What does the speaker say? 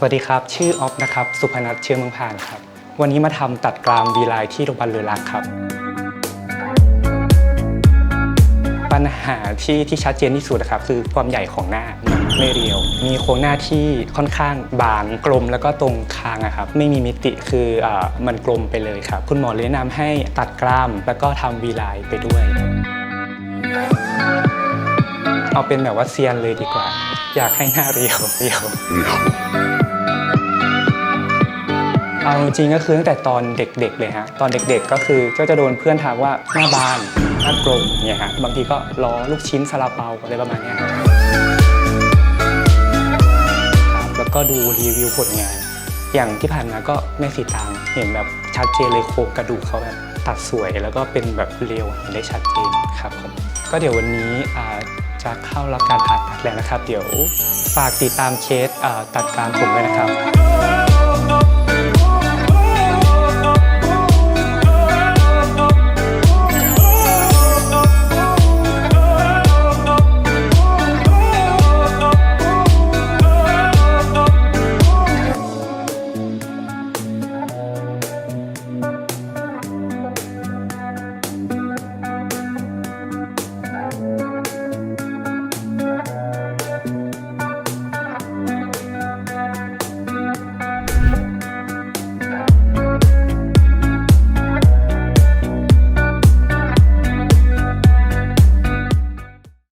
สวัสดีครับ ชื่อออฟนะครับ สุพนัทเชื้อเมืองผ่านครับ วันนี้มาทำตัดกรามวีไลที่โรงพยาบาลเรือรักครับ ปัญหาที่ที่ชัดเจนที่สุดนะครับ คือความใหญ่ของหน้าไม่เรียว มีโครงหน้าที่ค่อนข้างบางกลมแล้วก็ตรงคางอะครับ ไม่มีมิติคืออมันกลมไปเลยครับ คุณหมอเลยแนะนำให้ตัดกรามแล้วก็ทำวีไลไปด้วยเอาเป็นแบบว่าเซียนเลยดีกว่า อยากให้หน้าเรียวเรียว เอาจริงก็คือตั้งแต่ตอนเด็กๆเลยฮะตอนเด็กๆก็คือก็จะโดนเพื่อนทักว่าหน้าบานหน้ากลมเนี่ยฮะบางทีก็ล้อลูกชิ้นซาลาเปาอะไรประมาณเนี้ยครับครับแล้วก็ดูรีวิวผลงาน อย่างที่ผ่านมาก็แม่สีตางเห็นแบบชัดเจนเลยโครงกระดูกเขาแบบตัดสวยแล้วก็เป็นแบบเรียวเห็นได้ชัดเจนครับผมก็เดี๋ยววันนี้อ่าจะเข้ารับการผ่าตัดแล้วนะครับ เดี๋ยวฝากติดตามเคสอ่าตัดกรามผมด้วยนะครับ